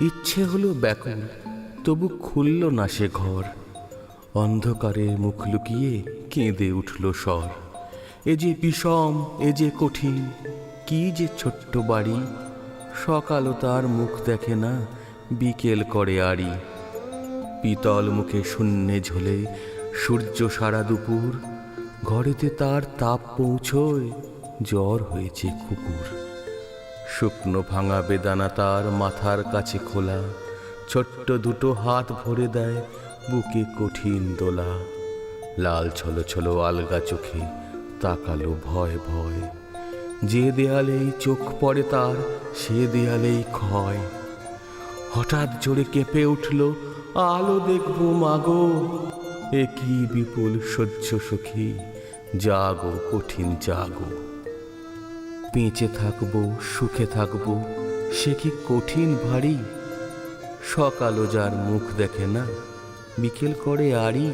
ইচ্ছে হলো ব্যাকুল, তবু খুলল না সে ঘর। অন্ধকারে মুখ লুকিয়ে কেঁদে উঠল স্বর। এ যে বিষম, এ যে কঠিন, কি যে ছোট্ট বাড়ি। সকালও তার মুখ দেখে না, বিকেল করে আড়ি। পিতল মুখে শূন্যে ঝোলে সূর্য সারা দুপুর। ঘরেতে তার তাপ পৌঁছয়, জ্বর হয়েছে কুকুর। শুকনো ভাঙা বেদানা তার মাথার কাছে খোলা। ছোট্ট দুটো হাত ভরে দেয় বুকে কঠিন দোলা। লাল ছলো ছলো আলগা চোখে তাকালো ভয় ভয়। যে দেয়ালেই চোখ পড়ে তার, সে দেয়ালেই ক্ষয়। হঠাৎ জোরে কেঁপে উঠল, আলো দেখব মাগো এ কি বিপুল সহ্য সখী, জাগো কঠিন জাগো। বেঁচে থাকব, সুখে থাকব, সে কি কঠিন ভারী? সকালও যার মুখ দেখে না, বিকেল করে আড়ি।